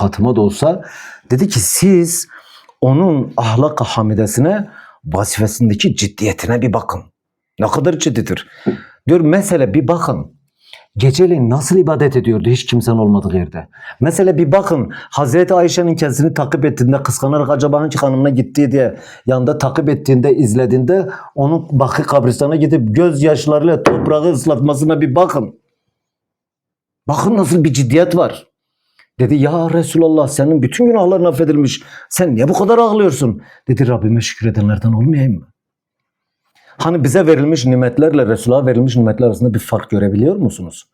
Fatıma da olsa dedi ki siz onun ahlak hamidesine vazifesindeki ciddiyetine bir bakın. Ne kadar ciddidir. Diyor mesele bir bakın. Geceleyin nasıl ibadet ediyordu hiç kimsenin olmadığı yerde. Mesela bir bakın Hazreti Ayşe'nin kendisini takip ettiğinde kıskanarak acaba hangi hanımına gitti diye yanında takip ettiğinde izlediğinde onun Bakı kabristana gidip gözyaşlarıyla toprağı ıslatmasına bir bakın. Bakın nasıl bir ciddiyet var. Dedi ya Resulallah senin bütün günahların affedilmiş. Sen niye bu kadar ağlıyorsun? Dedi Rabbime şükredenlerden olmayayım mı? Hani bize verilmiş nimetlerle Resulullah'a verilmiş nimetler arasında bir fark görebiliyor musunuz?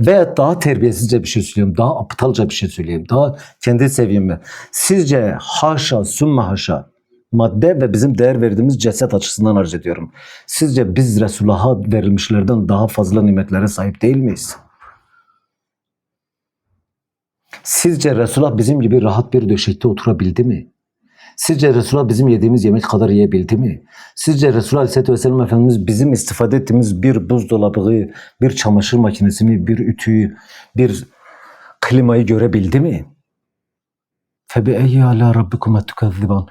Veya daha terbiyesizce bir şey söyleyeyim, daha aptalca bir şey söyleyeyim, daha kendi seviyemi. Sizce haşa, sümme haşa, madde ve bizim değer verdiğimiz ceset açısından arz ediyorum. Sizce biz Resulullah'a verilmişlerden daha fazla nimetlere sahip değil miyiz? Sizce Resulullah bizim gibi rahat bir döşekte oturabildi mi? Sizce Resulullah bizim yediğimiz yemek kadar yiyebildi mi? Sizce Resulullah Aleyhisselatü Vesselam Efendimiz bizim istifade ettiğimiz bir buzdolabı, bir çamaşır makinesini, bir ütüyü, bir klimayı görebildi mi? Eyyi ala rabbikuma tükezziban.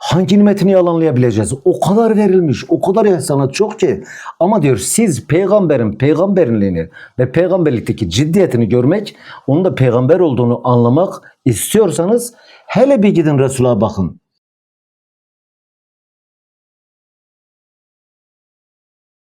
Hangi nimetini yalanlayabileceğiz? O kadar verilmiş, o kadar ihsanat çok ki. Ama diyor siz peygamberin peygamberinliğini ve peygamberlikteki ciddiyetini görmek, onun da peygamber olduğunu anlamak istiyorsanız hele bir gidin Resulullah'a bakın.